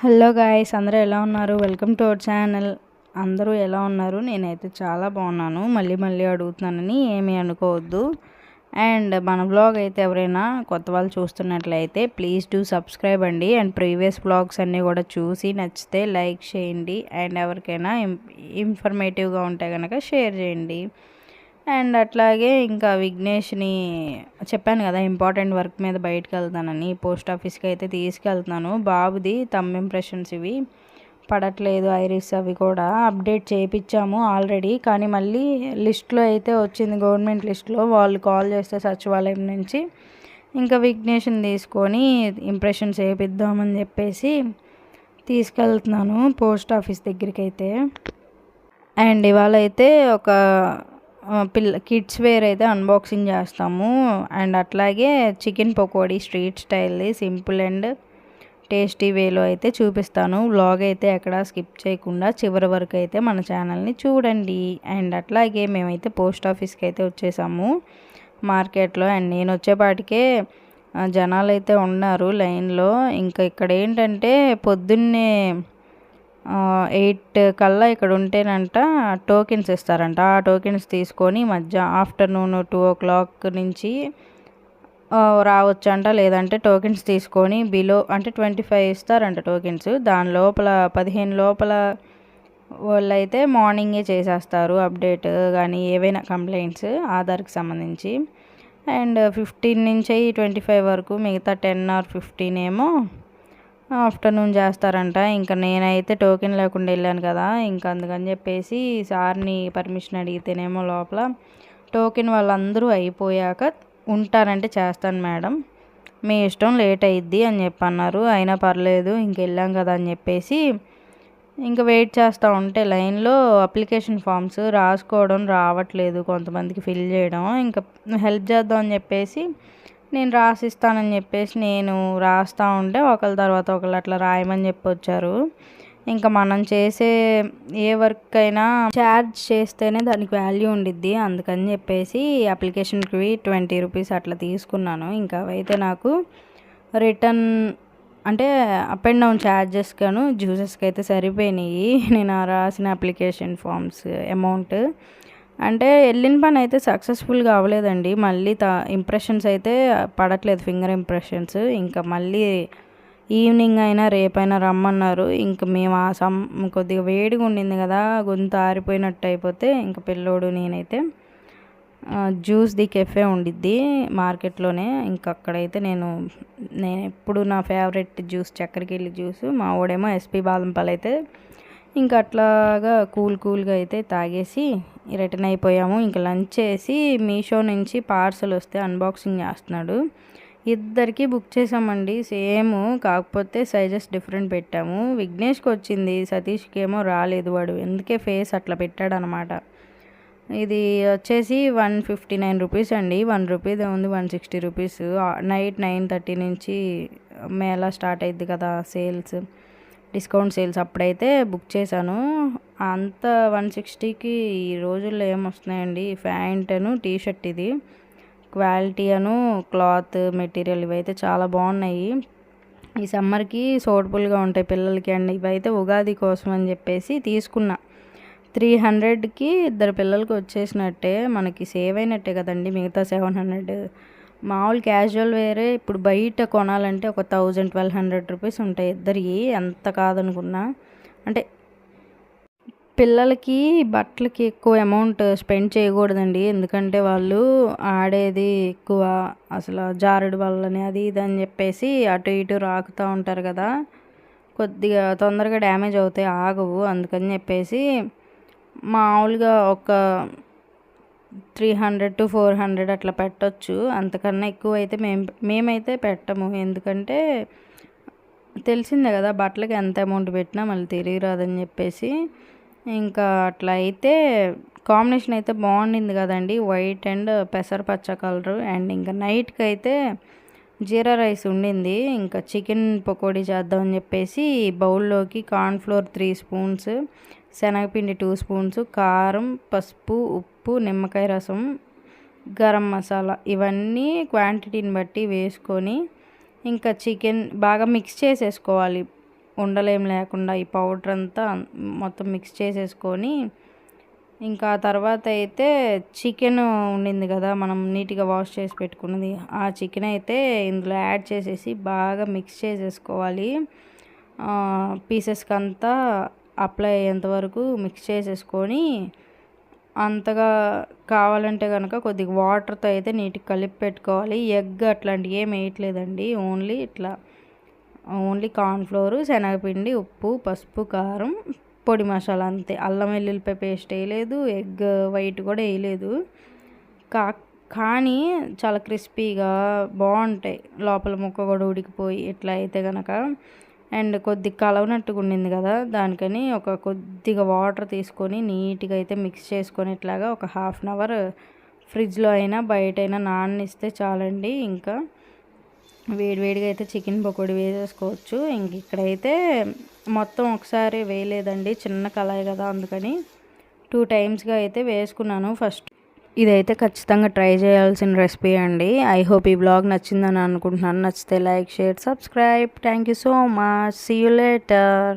Hello guys అందరూ ఎలా ఉన్నారు? Welcome to our channel. అందరూ ఎలా ఉన్నారు? నేనైతే చాలా బాగున్నాను. మళ్ళీ మళ్ళీ అడుగుతున్నానని ఏమీ అనుకోవద్దు. అండ్ మన బ్లాగ్ అయితే ఎవరైనా కొత్త వాళ్ళు చూస్తున్నట్లయితే ప్లీజ్ డూ సబ్స్క్రైబ్ అండి. అండ్ ప్రీవియస్ బ్లాగ్స్ అన్నీ కూడా చూసి నచ్చితే లైక్ చేయండి. అండ్ ఎవరికైనా ఇన్ఫర్మేటివ్గా ఉంటే కనుక షేర్ చేయండి. అండ్ అట్లాగే ఇంకా విఘ్నేష్ని చెప్పాను కదా ఇంపార్టెంట్ వర్క్ మీద బయటకు వెళ్తానని పోస్ట్ ఆఫీస్కి అయితే తీసుకెళ్తున్నాను. బాబుది తమ్ ఇంప్రెషన్స్ ఇవి. పడట్లేదు ఐరిస్ అవి కూడా. అప్డేట్ చేయించాము ఆల్రెడీ కానీ మళ్ళీ లిస్ట్లో అయితే వచ్చింది గవర్నమెంట్ లిస్ట్లో. వాళ్ళు కాల్ చేస్తే సచివాలయం నుంచి ఇంకా విఘ్నేష్ని తీసుకొని ఇంప్రెషన్స్ చేయిద్దామని చెప్పేసి తీసుకెళ్తున్నాను పోస్ట్ ఆఫీస్ దగ్గరికి అయితే అండ్ ఇవాళ అయితే ఒక పిల్ల కిడ్స్ వేర్ అయితే అన్బాక్సింగ్ చేస్తాము. అండ్ అట్లాగే చికెన్ పకోడీ స్ట్రీట్ స్టైల్ది సింపుల్ అండ్ టేస్టీ వేలో అయితే చూపిస్తాను. వ్లాగ్ అయితే ఎక్కడ స్కిప్ చేయకుండా చివరి వరకు అయితే మన ఛానల్ని చూడండి. అండ్ అట్లాగే మేమైతే పోస్ట్ ఆఫీస్కి అయితే వచ్చేసాము. మార్కెట్లో అండ్ నేను వచ్చేపాటికే జనాలు అయితే ఉన్నారు లైన్లో. ఇంకా ఇక్కడ ఏంటంటే పొద్దున్నే ఎయిట్ కల్లా ఇక్కడ ఉంటేనంట టోకెన్స్ ఇస్తారంట. ఆ టోకెన్స్ తీసుకొని మధ్య ఆఫ్టర్నూన్ టూ ఓ క్లాక్ నుంచి రావచ్చంట. లేదంటే టోకెన్స్ తీసుకొని బిలో అంటే ట్వంటీ ఫైవ్ ఇస్తారంట టోకెన్స్. దాని లోపల పదిహేను లోపల వాళ్ళు అయితే మార్నింగే చేసేస్తారు అప్డేట్ కానీ ఏవైనా కంప్లైంట్స్ ఆధార్కి సంబంధించి. అండ్ ఫిఫ్టీన్ నుంచి ట్వంటీ ఫైవ్ వరకు మిగతా టెన్ ఆర్ ఫిఫ్టీన్ ఏమో ఆఫ్టర్నూన్ చేస్తారంట. ఇంకా నేనైతే టోకెన్ లేకుండా వెళ్ళాను కదా ఇంకా అందుకని చెప్పేసి సార్ని పర్మిషన్ అడిగితేనేమో లోపల టోకెన్ వాళ్ళందరూ అయిపోయాక ఉంటారంటే చేస్తాను మేడం. మీ ఇష్టం లేట్ అయిద్ది అని చెప్పి అన్నారు. అయినా పర్లేదు ఇంక వెళ్ళాం కదా అని చెప్పేసి ఇంకా వెయిట్ చేస్తూ ఉంటే లైన్లో అప్లికేషన్ ఫామ్స్ రాసుకోవడం రావట్లేదు కొంతమందికి ఫిల్ చేయడం. ఇంకా హెల్ప్ చేద్దాం అని చెప్పేసి నేను రాసిస్తానని చెప్పేసి నేను రాస్తూ ఉంటే ఒకళ్ళ తర్వాత ఒకళ్ళు అట్లా రాయమని చెప్పి వచ్చారు ఇంకా మనం చేసే ఏ వర్క్ అయినా ఛార్జ్ చేస్తేనే దానికి వాల్యూ ఉండిద్ది. అందుకని చెప్పేసి అప్లికేషన్కి ట్వంటీ రూపీస్ అట్లా తీసుకున్నాను. ఇంకా అయితే నాకు రిటర్న్ అంటే అప్ అండ్ డౌన్ ఛార్జెస్ గాను జ్యూసెస్కి అయితే సరిపోయినాయి. నేను రాసిన అప్లికేషన్ ఫామ్స్ అమౌంట్ అంటే వెళ్ళిన పని అయితే సక్సెస్ఫుల్గా అవ్వలేదండి. మళ్ళీ త ఇంప్రెషన్స్ అయితే పడట్లేదు ఫింగర్ ఇంప్రెషన్స్ ఇంకా మళ్ళీ ఈవినింగ్ అయినా రేపైనా రమ్మన్నారు. ఇంక మేము ఆ సమ్ కొద్దిగా వేడిగా ఉండింది కదా గొంతు ఆరిపోయినట్టు అయిపోతే ఇంకా పిల్లోడు నేనైతే జ్యూస్ ది కెఫే ఉండిద్ది మార్కెట్లోనే. ఇంకా అక్కడైతే నేను నేను ఎప్పుడు నా ఫేవరెట్ జ్యూస్ చక్కెరకేళి జ్యూస్ మా ఓడేమో ఎస్పీ బాదం అయితే ఇంకా అట్లాగా కూల్ కూల్గా అయితే తాగేసి రిటర్న్ అయిపోయాము. ఇంకా లంచ్ చేసి మీషో నుంచి పార్సల్ వస్తే అన్బాక్సింగ్ చేస్తున్నాడు. ఇద్దరికి బుక్ చేసామండి. సేమ్ కాకపోతే సైజెస్ డిఫరెంట్ పెట్టాము. విఘ్నేష్కి వచ్చింది. సతీష్కి ఏమో రాలేదు వాడు. ఎందుకే ఫేస్ అట్లా పెట్టాడు అనమాట ఇది వచ్చేసి వన్ ఫిఫ్టీ నైన్ రూపీస్ అండి. వన్ రూపీస్ ఉంది one sixty rupees night nine thirty నుంచి మేళా స్టార్ట్ అయింది కదా సేల్స్ డిస్కౌంట్ సేల్స్ అప్పుడైతే బుక్ చేశాను. అంత వన్ సిక్స్టీకి ఈ రోజుల్లో ఏమొస్తున్నాయండి ప్యాంటను టీ షర్ట్ ఇది. క్వాలిటీ అను క్లాత్ మెటీరియల్ ఇవైతే చాలా బాగున్నాయి. ఈ సమ్మర్కి సోటబుల్గా ఉంటాయి పిల్లలకి అండి. ఇవైతే ఉగాది కోసం అని చెప్పేసి తీసుకున్నా. త్రీ హండ్రెడ్కి ఇద్దరు పిల్లలకి వచ్చేసినట్టే. మనకి సేవ్ అయినట్టే కదండి. మిగతా సెవెన్ హండ్రెడ్ మామూలు క్యాజువల్ వేరే ఇప్పుడు బయట కొనాలంటే ఒక థౌజండ్ ట్వెల్వ్ హండ్రెడ్ రూపీస్ ఉంటాయి. ఇద్దరికి ఎంత కాదనుకున్నా. అంటే పిల్లలకి బట్టలకి ఎక్కువ అమౌంట్ స్పెండ్ చేయకూడదండి. ఎందుకంటే వాళ్ళు ఆడేది ఎక్కువ అసలు జారుడు వల్లనే అది ఇది అని చెప్పేసి అటు ఇటు రాకుతూ ఉంటారు కదా. కొద్దిగా తొందరగా డ్యామేజ్ అవుతాయి ఆగవు. అందుకని చెప్పేసి మామూలుగా ఒక three hundred to four hundred అట్లా పెట్టచ్చు. అంతకన్నా ఎక్కువ అయితే మేము మేమైతే పెట్టము. ఎందుకంటే తెలిసిందే కదా బట్టలకి ఎంత అమౌంట్ పెట్టినా మళ్ళీ తిరిగి రాదని చెప్పేసి. ఇంకా అట్లా అయితే కాంబినేషన్ అయితే బాగుండింది కదండి. వైట్ అండ్ పెసరపచ్చ కలరు అండ్ ఇంకా నైట్కి అయితే జీరా రైస్ ఉండింది. ఇంకా చికెన్ పకోడీ చేద్దామని చెప్పేసి బౌల్లోకి కార్న్ఫ్లోర్ త్రీ స్పూన్స్ శనగపిండి టూ స్పూన్స్ కారం పసుపు ఉప్పు నిమ్మకాయ రసం గరం మసాలా ఇవన్నీ క్వాంటిటీని బట్టి వేసుకొని ఇంకా చికెన్ బాగా మిక్స్ చేసేసుకోవాలి. ఉండలేం లేకుండా ఈ పౌడర్ అంతా మొత్తం మిక్స్ చేసేసుకొని ఇంకా తర్వాత అయితే చికెన్ ఉండింది కదా మనం నీట్గా వాష్ చేసి పెట్టుకున్నది. ఆ చికెన్ అయితే ఇందులో యాడ్ చేసేసి బాగా మిక్స్ చేసేసుకోవాలి. పీసెస్కి అంతా అప్లై అయ్యేంత వరకు మిక్స్ చేసేసుకొని అంతగా కావాలంటే కనుక కొద్దిగా వాటర్తో అయితే నీట్గా కలిపి పెట్టుకోవాలి. ఎగ్ అట్లాంటివి ఏం వేయట్లేదండి. ఓన్లీ ఇట్లా ఓన్లీ కార్న్ఫ్లోర్ శనగపిండి ఉప్పు పసుపు కారం పొడి మసాలా అంతే. అల్లం వెల్లుల్లిపాయ పేస్ట్ వేయలేదు ఎగ్ వైట్ కూడా వేయలేదు. కా కానీ చాలా క్రిస్పీగా బాగుంటాయి. లోపల ముక్క కూడా ఉడికిపోయి ఇట్లా అయితే కనుక అండ్ కొద్ది కలవనట్టుగా ఉండింది కదా దానికని ఒక కొద్దిగా వాటర్ తీసుకొని నీట్గా అయితే మిక్స్ చేసుకొని ఇట్లాగా ఒక హాఫ్ అన్ అవర్ ఫ్రిడ్జ్లో అయినా బయట అయినా నాననిస్తే చాలండి. ఇంకా వేడివేడిగా అయితే చికెన్ పకోడీ వేసేసుకోవచ్చు. ఇంక ఇక్కడైతే మొత్తం ఒకసారి వేయలేదండి చిన్న కళాయి కదా అందుకని టూ టైమ్స్గా అయితే వేసుకున్నాను. ఫస్ట్ ఇదైతే ఖచ్చితంగా ట్రై చేయాల్సిన రెసిపీ అండి. ఐ హోప్ ఈ బ్లాగ్ నచ్చిందని అనుకుంటున్నాను. నచ్చితే like share subscribe. Thank you so much see you later